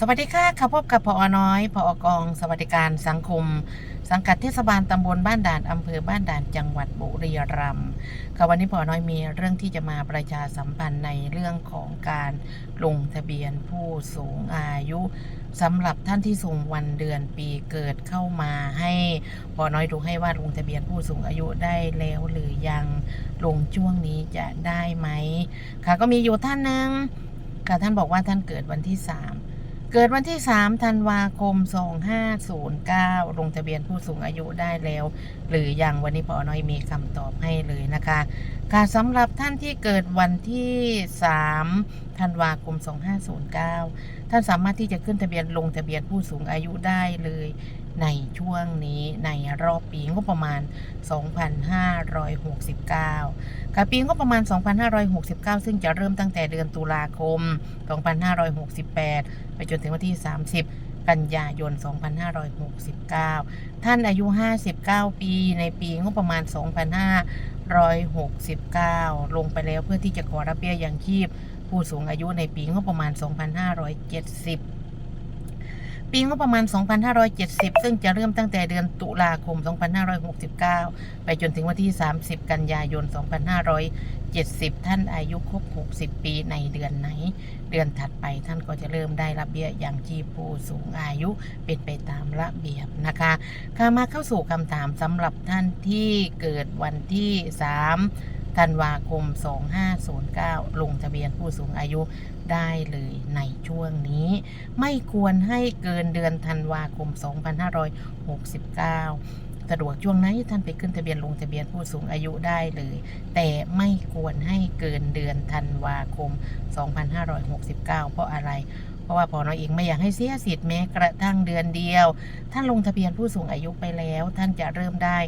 สวัสดีค่ะค่ะพบกับพอน้อยพอกอง สวัสดิการสังคม สังกัดเทศบาลตำบลบ้านด่านอำเภอบ้านด่านจังหวัดบุรีรัมย์ค่ะวันนี้พอน้อยมีเรื่องที่จะมาประชาสัมพันธ์ในเรื่องของการลงทะเบียนผู้สูงอายุสำหรับท่านที่ส่งวันเดือนปีเกิดเข้ามาให้พอน้อยดูให้ว่าลงทะเบียนผู้สูงอายุได้แล้วหรือยังลงช่วงนี้จะได้ไหมค่ะก็มีอยู่ท่านหนึ่งค่ะท่านบอกว่าท่านเกิดวันที่สาม เกิดวันที่ 3 ธันวาคม 2509 ลงทะเบียนผู้สูงอายุได้แล้ว หรือยังวันนี้พอน้อยมีคำตอบให้เลยนะคะ ค่ะสำหรับท่านที่เกิดวันที่ 3 ธันวาคม 2509 ท่านสามารถที่จะขึ้นทะเบียนลงทะเบียนผู้สูงอายุได้เลยในช่วงนี้ในรอบปีงบประมาณ 2569 ค่ะปีงบประมาณ 2569 ซึ่งจะเริ่มตั้งแต่เดือนตุลาคม 2568 ไปจนถึงวันที่ 30 กันยายน 2569 ท่านอายุ 59 ปีในปีงบประมาณ 2569 ลงไปแล้วเพื่อที่จะขอรับเบี้ยยังชีพ ผู้สูงอายุในปีงบประมาณ 2570ปีงบประมาณ 2570 ซึ่งจะเริ่มตั้งแต่เดือนตุลาคม 2569 ไปจนถึงวันที่ 30 กันยายน 2570 70 ท่านอายุครบ60 ปีในเดือนไหน เดือนถัดไปท่านก็จะเริ่มได้รับเบี้ยยังชีพผู้สูงอายุเป็นไปตามระเบียบนะคะค่ะมาเข้าสู่คำถามสำหรับท่านที่เกิดวันที่ 3ธันวาคม 2509 ลงทะเบียนผู้สูงอายุได้เลยในช่วงนี้ ไม่ควรให้เกินเดือนธันวาคม 2569 สะดวกช่วงไหนท่านไปขึ้นทะเบียนลงทะเบียนผู้สูงอายุได้เลย แต่ไม่ควรให้เกินเดือนธันวาคม 2569 เพราะอะไร เพราะว่าพอน้อยเองไม่อยากให้เสียสิทธิ์แม้กระทั่งเดือนเดียว ท่านลงทะเบียนผู้สูงอายุไปแล้ว ท่านจะเริ่มได้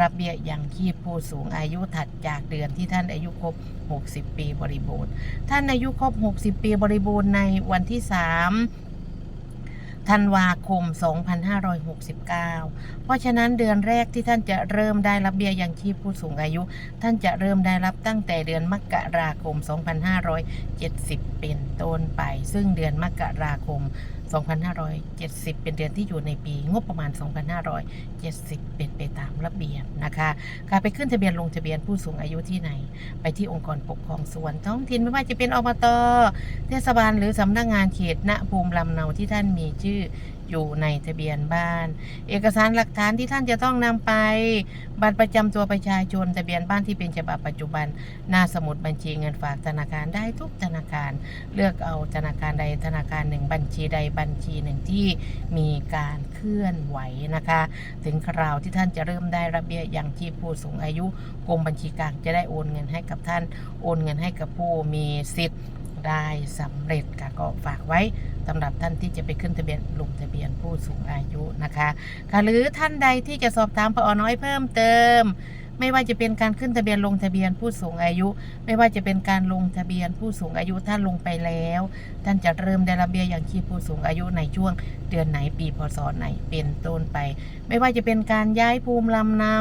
รับเบี้ยยังชีพผู้สูงอายุถัดจากเดือนที่ท่านอายุครบ 60 ปีบริบูรณ์ ท่านอายุครบ 60 ปีบริบูรณ์ในวันที่ 3 ธันวาคม 2569 เพราะฉะนั้นเดือนแรกที่ท่านจะเริ่มได้รับเบี้ยยังชีพผู้สูงอายุ ท่านจะเริ่มได้รับตั้งแต่เดือนมกราคม 2570 เป็นต้นไป ซึ่งเดือนมกราคม 2570 เป็นเดือนที่อยู่ในปีงบประมาณ 2570 เป็นไปตามระเบียบนะคะการไปขึ้นทะเบียนลงทะเบียนผู้สูงอายุที่ไหน ไปที่องค์กรปกครองส่วนท้องถิ่นไม่ว่าจะเป็นอบต เทศบาลหรือสำนักงานเขตณภูมิลำเนาที่ท่านมีชื่ออยู่ในทะเบียนบ้าน เอกสารหลักฐานที่ท่านจะต้องนำไป บัตรประจำตัวประชาชนทะเบียนบ้านที่เป็นฉบับปัจจุบัน หน้าสมุดบัญชีเงินฝากธนาคารได้ทุกธนาคาร เลือกเอาธนาคารใดธนาคารหนึ่ง บัญชีใดบัญชีหนึ่งที่มีการเคลื่อนไหวนะคะ ถึงคราวที่ท่านจะเริ่มได้รับเบี้ยยังชีพผู้สูงอายุกรมบัญชีกลางจะได้โอนเงินให้กับท่านโอนเงินให้กับผู้มีสิทธิ์ ได้สำเร็จค่ะก็ฝากไว้สำหรับท่านที่จะไปขึ้นทะเบียนลงทะเบียนผู้สูงอายุนะคะค่ะหรือท่านใดที่จะสอบถามพอน้อยเพิ่มเติม ไม่ว่าจะเป็นการขึ้นทะเบียนลงทะเบียนผู้สูงอายุ ไม่ว่าจะเป็นการลงทะเบียนผู้สูงอายุท่านลงไปแล้ว ท่านจะเริ่มได้รับเบี้ยยังชีพผู้สูงอายุในช่วงเดือนไหนปีพศไหนเป็นต้นไป ไม่ว่าจะเป็นการย้ายภูมิลำเนา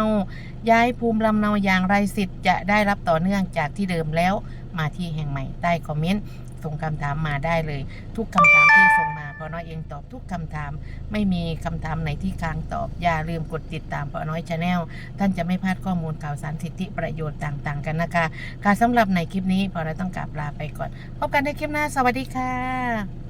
ย้ายภูมิลำเนาอย่างไรสิทธิ์จะได้รับต่อเนื่องจากที่เดิมแล้ว มาที่แห่งใหม่ใต้คอมเมนต์ส่งคำถามมาได้เลย ทุกคำถามที่ส่งมาพอน้อยเองตอบทุกคำถาม ไม่มีคำถามไหนที่ค้างตอบ อย่าลืมกดติดตามพอน้อยชาแนลท่านจะไม่พลาดข้อมูลข่าวสารสิทธิประโยชน์ต่างๆ กันนะคะค่ะสำหรับในคลิปนี้พอน้อยต้องกลับลาไปก่อน พบกันในคลิปหน้าสวัสดีค่ะ